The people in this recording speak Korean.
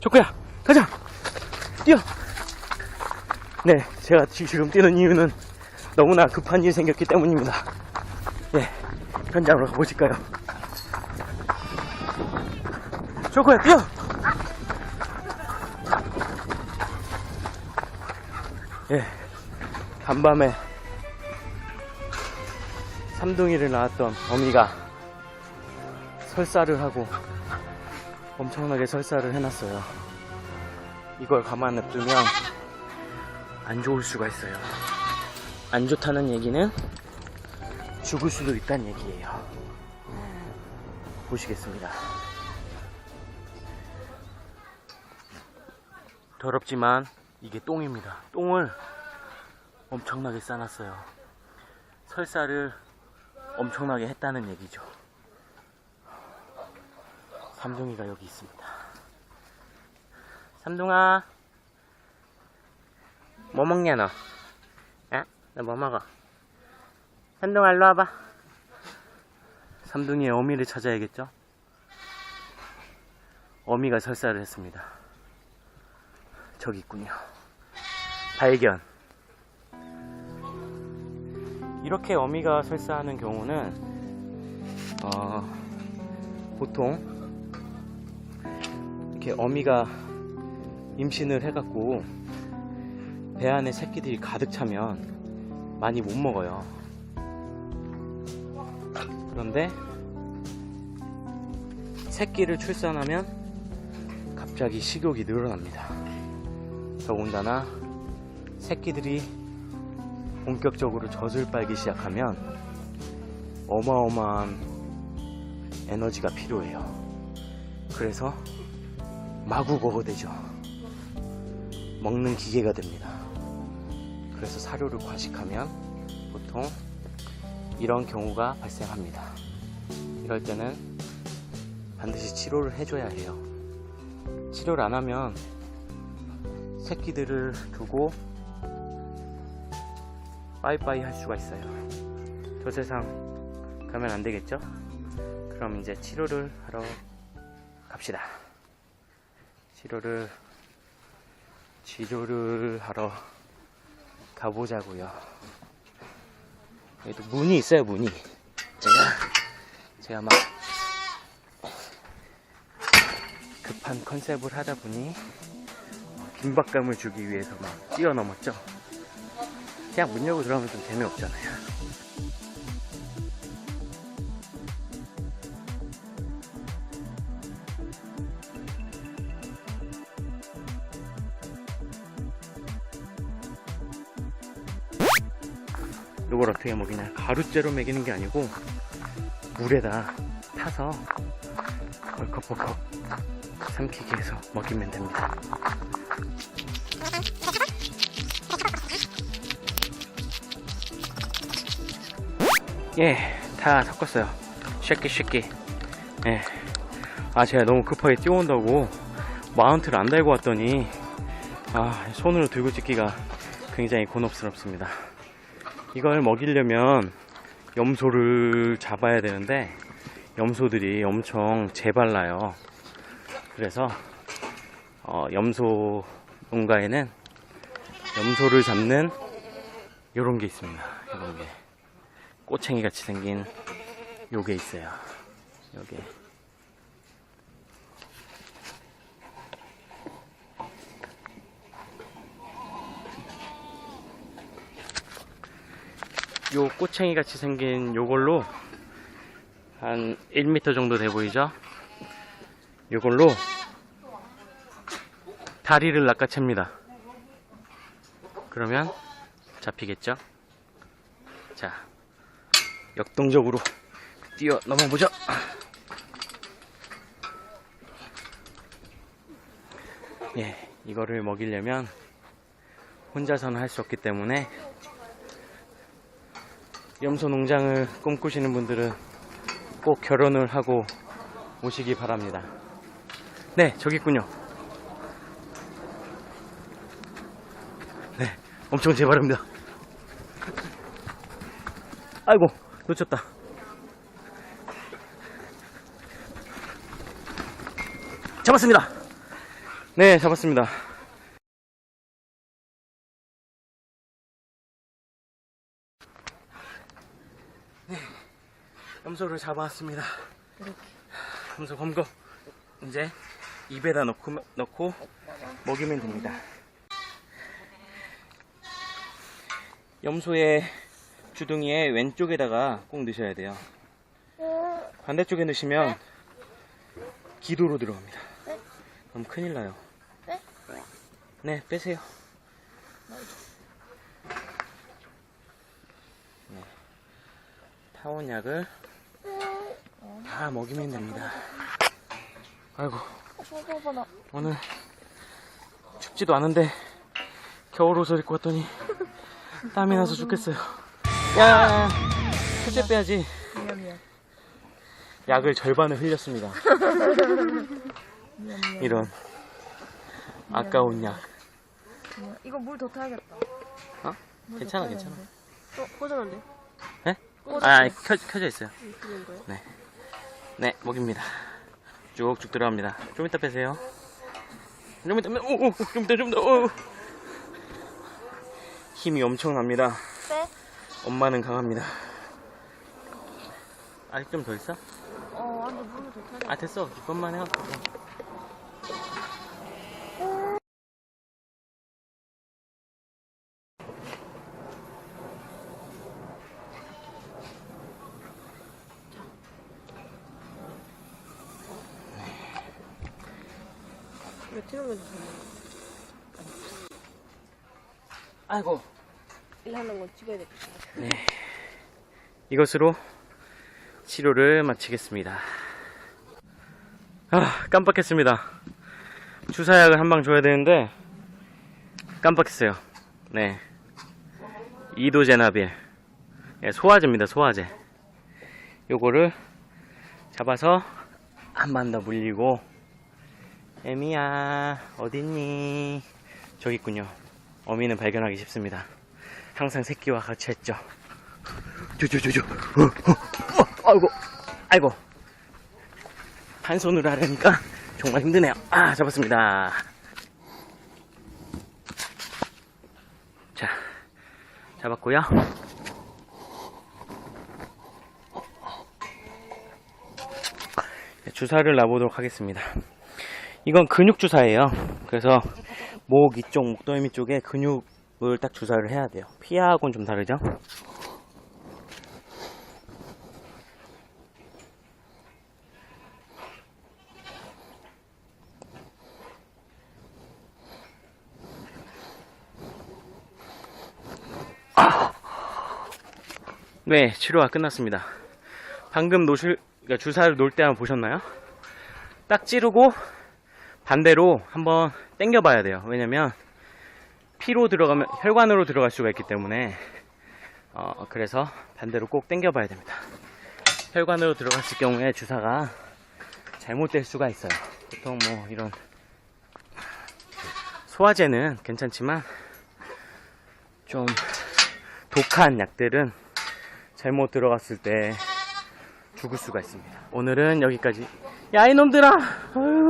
조코야, 가자! 뛰어! 네, 제가 지금 뛰는 이유는 너무나 급한 일이 생겼기 때문입니다. 예, 현장으로 가보실까요? 조코야, 뛰어! 예, 간밤에 삼둥이를 낳았던 어미가 설사를 하고 엄청나게 설사를 해놨어요. 이걸 가만 냅두면 안 좋을 수가 있어요. 안 좋다는 얘기는 죽을 수도 있다는 얘기예요. 보시겠습니다. 더럽지만 이게 똥입니다. 똥을 엄청나게 싸놨어요. 설사를 엄청나게 했다는 얘기죠. 삼둥이가 여기 있습니다. 삼둥아, 뭐 먹냐 너? 야, 너 뭐 먹어? 삼둥아 일로 와봐. 삼둥이의 어미를 찾아야겠죠? 어미가 설사를 했습니다. 저기 있군요. 발견. 이렇게 어미가 설사하는 경우는 어, 보통 이렇게 어미가 임신을 해갖고 배 안에 새끼들이 가득 차면 많이 못 먹어요. 그런데 새끼를 출산하면 갑자기 식욕이 늘어납니다. 더군다나 새끼들이 본격적으로 젖을 빨기 시작하면 어마어마한 에너지가 필요해요. 그래서 마구거거되죠. 먹는 기계가 됩니다. 그래서 사료를 과식하면 보통 이런 경우가 발생합니다. 이럴 때는 반드시 치료를 해줘야 해요. 치료를 안 하면 새끼들을 두고 빠이빠이 할 수가 있어요. 저 세상 가면 안 되겠죠? 그럼 이제 치료를 하러 갑시다. 치료를 치료를 하러 가보자고요. 여기도 문이 있어요, 문이. 제가 제가 막 급한 컨셉을 하다 보니 긴박감을 주기 위해서 막 뛰어넘었죠. 그냥 문 열고 들어가면 좀 재미없잖아요. 이걸 어떻게 먹이냐? 가루째로 먹이는 게 아니고 물에다 타서 벌컥벌컥 삼키기 해서 먹이면 됩니다. 예, 다 섞었어요. 쉐끼 쉐끼. 예. 아, 제가 너무 급하게 뛰어온다고 마운트를 안 달고 왔더니 아, 손으로 들고 찍기가 굉장히 곤혹스럽습니다. 이걸 먹이려면 염소를 잡아야 되는데 염소들이 엄청 재발라요. 그래서 어, 염소 농가에는 염소를 잡는 요런 게 있습니다. 요런 게. 꼬챙이 같이 생긴 요게 있어요. 요게. 요 꼬챙이 같이 생긴 요걸로 한 1m 정도 돼 보이죠? 요걸로 다리를 낚아챕니다. 그러면 잡히겠죠? 자, 역동적으로 뛰어 넘어보죠. 예, 이거를 먹이려면 혼자서는 할 수 없기 때문에 염소 농장을 꿈꾸시는 분들은 꼭 결혼을 하고 오시기 바랍니다. 네, 저기 있군요. 네, 엄청 재발입니다. 아이고, 놓쳤다. 잡았습니다. 네, 잡았습니다. 염소를 잡아왔습니다. 염소 검거. 이제 입에다 넣고, 넣고 먹이면 됩니다. 염소의 주둥이의 왼쪽에다가 꼭 넣으셔야 돼요. 반대쪽에 넣으시면 기도로 들어갑니다. 그럼 큰일 나요. 네, 빼세요. 네. 타원약을 다 먹이면 됩니다. 아이고, 오늘 춥지도 않은데 겨울 옷을 입고 왔더니 땀이 나서 죽겠어요. 야, 첫째 빼야지. 약을 절반을 흘렸습니다. 이런 아까운 약. 이거 물 더 타야겠다 어? 물 괜찮아, 더 괜찮아. 어 꽂았는데 네? 아, 켜, 켜져 있어요. 이거 이거요? 네, 먹입니다. 쭉쭉 들어갑니다. 좀 이따 빼세요. 좀 이따, 빼- 오, 오, 좀 이따, 좀 이따, 오. 힘이 엄청납니다. 빼? 엄마는 강합니다. 아직 좀 더 있어? 어 안돼 물을 더 타야겠다 아, 됐어. 이것만 해갖고. 왜 틀어면서 아이고. 일 하는 건 찍어야겠다 이것으로 치료를 마치겠습니다. 아, 깜빡했습니다. 주사약을 한 방 줘야 되는데, 깜빡했어요. 네. 이도제나빌. 예, 소화제입니다, 소화제. 요거를 잡아서 한 번 더 물리고, 에미야, 어딨니? 저기 있군요. 어미는 발견하기 쉽습니다. 항상 새끼와 같이 했죠. 저저저저 어, 어, 어, 아이고 아이고 한 손으로 하려니까 정말 힘드네요 아 잡았습니다 자 잡았고요 네, 주사를 놔보도록 하겠습니다 이건 근육 주사예요 그래서 목 이쪽 목덜미 쪽에 근육을 딱 주사를 해야 돼요 피하고는 좀 다르죠 네, 치료가 끝났습니다. 방금 노실, 그러니까 주사를 놓을 때 한번 보셨나요? 딱 찌르고 반대로 한번 당겨 봐야 돼요. 왜냐면 피로 들어가면 혈관으로 들어갈 수가 있기 때문에 어, 그래서 반대로 꼭 당겨 봐야 됩니다. 혈관으로 들어갔을 경우에 주사가 잘못될 수가 있어요. 보통 뭐 이런 소화제는 괜찮지만 좀 독한 약들은 잘못 들어갔을 때 죽을 수가 있습니다. 오늘은 여기까지. 야, 이놈들아! 아유,